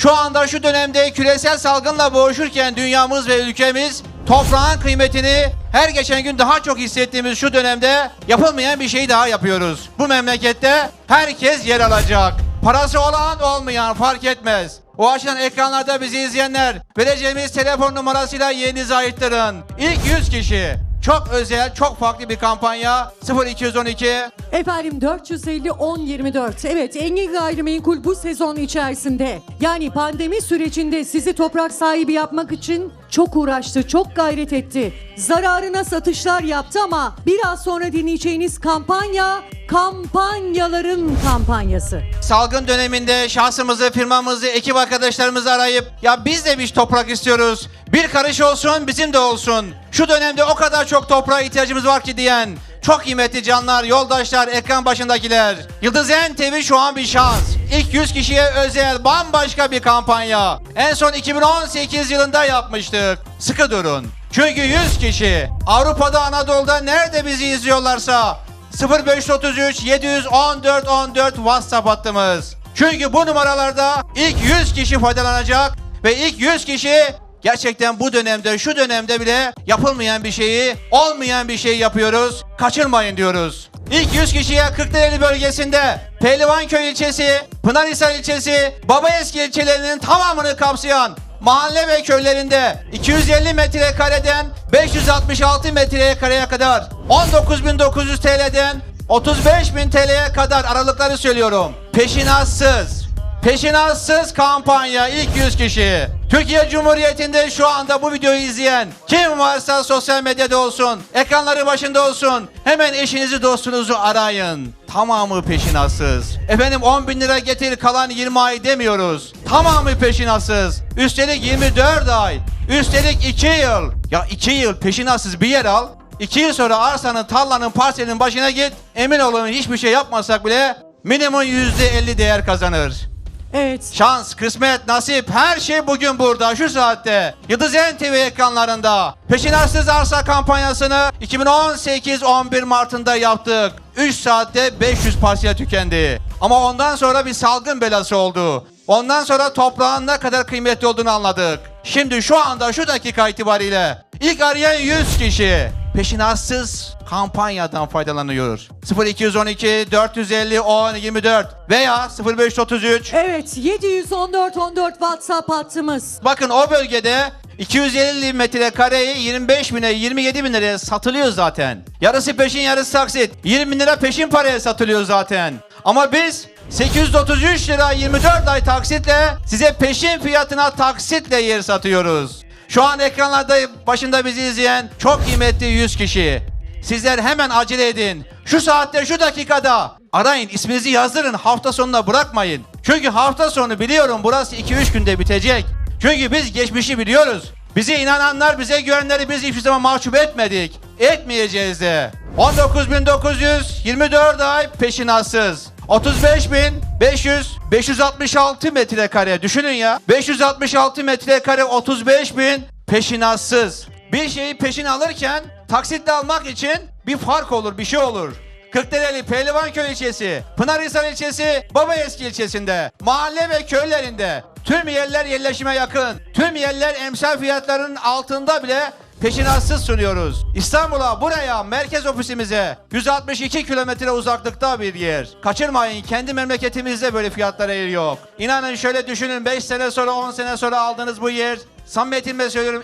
Şu anda şu dönemde küresel salgınla boğuşurken dünyamız ve ülkemiz toprağın kıymetini her geçen gün daha çok hissettiğimiz şu dönemde yapılmayan bir şey daha yapıyoruz. Bu memlekette herkes yer alacak. Parası olan olmayan fark etmez. O açıdan ekranlarda bizi izleyenler vereceğimiz telefon numarasıyla yerinizi ayırttırın. İlk 100 kişi çok özel, çok farklı bir kampanya 0212 Efendim 450 10 24. Evet Engin Gayrimenkul bu sezon içerisinde yani pandemi sürecinde sizi toprak sahibi yapmak için çok uğraştı, çok gayret etti. Zararına satışlar yaptı ama biraz sonra dinleyeceğiniz kampanya kampanyaların kampanyası. Salgın döneminde şahsımızı, firmamızı, ekip arkadaşlarımızı arayıp ya biz de bir toprak istiyoruz. Bir karış olsun, bizim de olsun. Şu dönemde o kadar çok toprağa ihtiyacımız var ki diyen çok kıymetli canlar, yoldaşlar, ekran başındakiler. Yıldız En TV şu an bir şans. İlk 100 kişiye özel bambaşka bir kampanya. En son 2018 yılında yapmıştık. Sıkı durun. Çünkü 100 kişi Avrupa'da, Anadolu'da nerede bizi izliyorlarsa 0533 714 14 WhatsApp hattımız. Çünkü bu numaralarda ilk 100 kişi faydalanacak ve ilk 100 kişi gerçekten bu dönemde şu dönemde bile yapılmayan bir şeyi olmayan bir şey yapıyoruz. Kaçırmayın diyoruz. İlk 100 kişiye Kırklareli bölgesinde Pehlivanköy ilçesi, Pınarhisar ilçesi, Babaeski ilçelerinin tamamını kapsayan mahalle ve köylerinde 250 metrekareden 566 metrekareye kadar 19.900 TL'den 35.000 TL'ye kadar aralıkları söylüyorum. Peşinatsız. Peşinatsız kampanya ilk 100 kişi. Türkiye Cumhuriyeti'nde şu anda bu videoyu izleyen kim varsa sosyal medyada olsun, ekranları başında olsun hemen eşinizi dostunuzu arayın. Tamamı peşinatsız. Efendim 10 bin lira getir kalan 20 ay demiyoruz. Tamamı peşinatsız. Üstelik 24 ay. Üstelik 2 yıl. Ya 2 yıl peşinatsız bir yer al. 2 yıl sonra arsanın, tarlanın, parselin başına git. Emin olun hiçbir şey yapmasak bile minimum %50 değer kazanır. Evet. Şans, kısmet, nasip her şey bugün burada şu saatte. Yıldız TV ekranlarında. Peşinatsız arsa kampanyasını 2018 11 Mart'ında yaptık. 3 saatte 500 parsel tükendi. Ama ondan sonra bir salgın belası oldu. Ondan sonra toprağın ne kadar kıymetli olduğunu anladık. Şimdi şu anda şu dakika itibariyle ilk arayan 100 kişi peşinatsız kampanyadan faydalanıyor. 0212 450 10 24 veya 0533 Evet 714 14 WhatsApp hattımız. Bakın o bölgede 250 metrekareyi 25 bine 27 bin liraya satılıyor zaten. Yarısı peşin yarısı taksit. 20 bin lira peşin paraya satılıyor zaten. Ama biz 833 lira 24 ay taksitle size peşin fiyatına taksitle yer satıyoruz. Şu an ekranlarda başında bizi izleyen çok kıymetli 100 kişi. Sizler hemen acele edin. Şu saatte şu dakikada arayın isminizi yazdırın hafta sonuna bırakmayın. Çünkü hafta sonu biliyorum burası 2-3 günde bitecek. Çünkü biz geçmişi biliyoruz. Bize inananlar, bize güvenleri biz hiçbir zaman mahcup etmedik. Etmeyeceğiz de. 19.924 ay peşinatsız. 35.500 566 metrekare düşünün ya. 566 metrekare 35.000 peşinatsız. Bir şeyi peşin alırken taksitle almak için bir fark olur, bir şey olur. Kırklareli, Pehlivanköy ilçesi, Pınarhisar ilçesi, Babaeski ilçesinde, mahalle ve köylerinde tüm yerler yerleşime yakın, tüm yerler emsal fiyatlarının altında bile peşinatsız sunuyoruz. İstanbul'a, buraya, merkez ofisimize 162 kilometre uzaklıkta bir yer. Kaçırmayın, kendi memleketimizde böyle fiyatlara yer yok. İnanın şöyle düşünün 5 sene sonra 10 sene sonra aldığınız bu yer samimiyetimle söylüyorum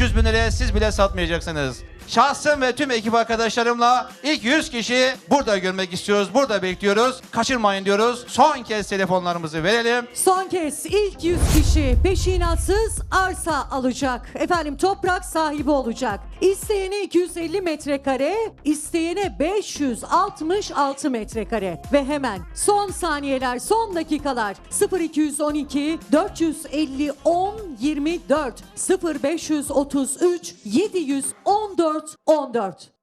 200-300 bin liraya siz bile satmayacaksınız. Şahsım ve tüm ekip arkadaşlarımla ilk 100 kişi burada görmek istiyoruz. Burada bekliyoruz. Kaçırmayın diyoruz. Son kez telefonlarımızı verelim. Son kez ilk 100 kişi peşinatsız arsa alacak. Efendim toprak sahibi olacak. İsteyene 250 metrekare, isteyene 566 metrekare. Ve hemen son saniyeler, son dakikalar 0212 450 10 24 0533 714 14